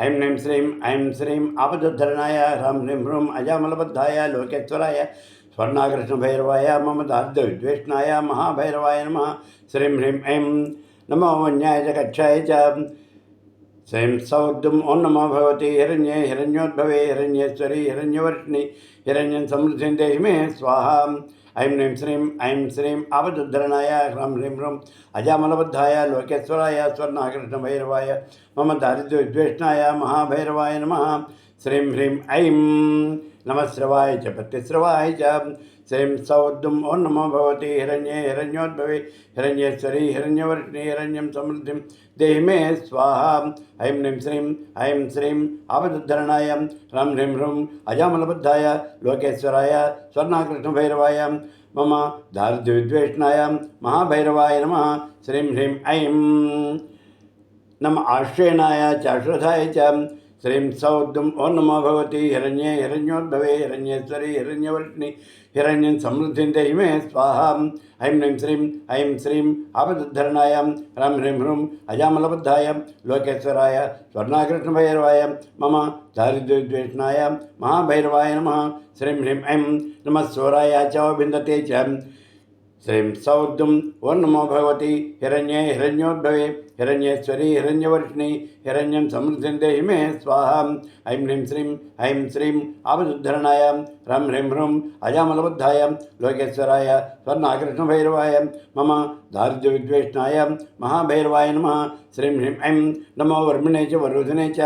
ऐं ह्रीं श्रीं, ऐं श्रीं आपदुद्धरणाय ह्रं ह्रीं ह्रूं अजामलबद्धाय, लोकेश्वराय स्वर्णाकृष्णभैरवाय मम दार्द्रविद्वेष्णाय, महाभैरवाय नमः। श्रीं ह्रीं, ऐं नमो वन्याय च च। श्रीं सौद्यम् ॐ नमो भगवती हिरण्ये, हिरण्योद्भवे, हिरण्येश्वरी, हिरण्यवर्षिणि, हिरण्यं समृद्धिं देहि मे, स्वाहा। ऐं ह्रीं श्रीं ऐं श्रीं आवदुद्धरणाय ह्रं ह्रीं ह्रूं अजामलबद्धाय लोकेश्वराय स्वर्णाकृष्णभैरवाय मम दारिद्र्यविद्वेष्णाय महाभैरवाय नमः श्रीं ह्रीं ऐं नमः श्रवाय च प्रतिश्रवाय च। श्रीं सौद्यम् ॐ नमो भगवती हिरण्ये हिरण्योद्भवे, हिरण्येश्वरी हिरण्यवर्षिणि हिरण्यं समृद्धिं, देहि मे स्वाहा। ऐं ह्रीं श्रीं, ऐं श्रीं आपदुद्धरणाय ह्रं ह्रीं ह्रूं अजामलबद्धाय, लोकेश्वराय, स्वर्णाकृष्णभैरवाय, मम दारिद्र्यविद्वेष्णाय महाभैरवाय नमः। श्रीं ह्रीं ऐं नम आश्रयणाय च अश्वथाय च। श्रीं सौद्यम् ॐ नमो भगवती हिरण्ये हिरण्योद्भवे हिरण्येश्वरी हिरण्यवर्षिणि हिरण्यं समृद्धिं देहि मे स्वाहा ऐं ह्रीं श्रीं ऐं श्रीं आपदुद्धरणाय ह्रं ह्रीं ह्रूं अजामलबद्धाय लोकेश्वराय स्वर्णाकृष्णभैरवाय मम दारिद्र्यद्वेषणाय महाभैरवाय नमः श्रीं ह्रीं ऐं नमः स्वराय च विन्दते च श्रीं सौद्यम् ॐ नमो भगवती हिरण्ये हिरण्योद्भवे, हिरण्येश्वरी, हिरण्यवर्षिणि, हिरण्यं समृद्धिं देहि मे स्वाहा। ऐं ह्रीं श्रीं, ऐं श्रीं आपदुद्धरणाय ह्रं ह्रीं ह्रूं अजामलबद्धाय, लोकेश्वराय स्वर्णाकृष्णभैरवाय मम दारिद्र्यविद्वेष्णाय, महाभैरवाय नमः। श्रीं ह्रीं, ऐं नमो वर्मिणे च वरुधिने च।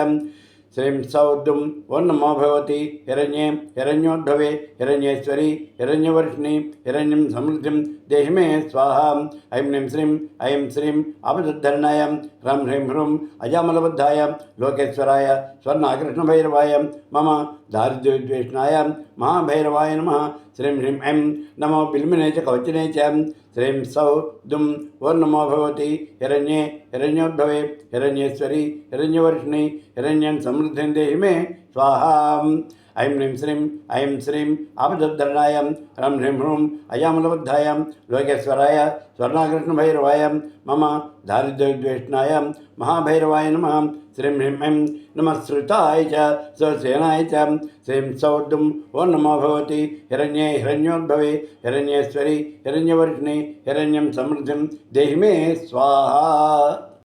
श्रीं सौद्यम् ॐ नमो भगवती हिरण्ये हिरण्योद्भवे हिरण्येश्वरी, हिरण्यवर्षिणि, हिरण्यं समृद्धिं, देहि मे स्वाहा। ऐं ह्रीं श्रीं, ऐं श्रीं आपदुद्धरणाय ह्रं ह्रीं ह्रूं अजामलबद्धाय, लोकेश्वराय स्वर्णाकृष्णभैरवाय मम दारिद्र्यविद्वेषणाय, महाभैरवाय नमः। श्रीं ह्रीं, ऐं नमो बिल्मिने च कवचिने च, श्रीं सौ दुं ॐ नमो भगवती हिरण्ये हिरण्योद्भवे हिरण्येश्वरी, हिरण्यवर्षिणि, हिरण्यं समृद्धिं देहि मे स्वाहा ऐं ह्रीं श्रीं, ऐं श्रीं आपदुद्धरणाय ह्रं ह्रीं ह्रूं अजामलबद्धाय लोकेश्वराय, स्वर्णाकृष्णभैरवाय, मम दारिद्र्यविद्वेषणाय महाभैरवाय नमः। श्रीं ह्रीं ऐं नमः श्रुताय च, स्वसेनाय च, श्रीं सौद्यम् ॐ नमो भगवती हिरण्ये हिरण्योद्भवे, हिरण्येश्वरी हिरण्यवर्षिणि हिरण्यं समृद्धिं देहि मे स्वाहा।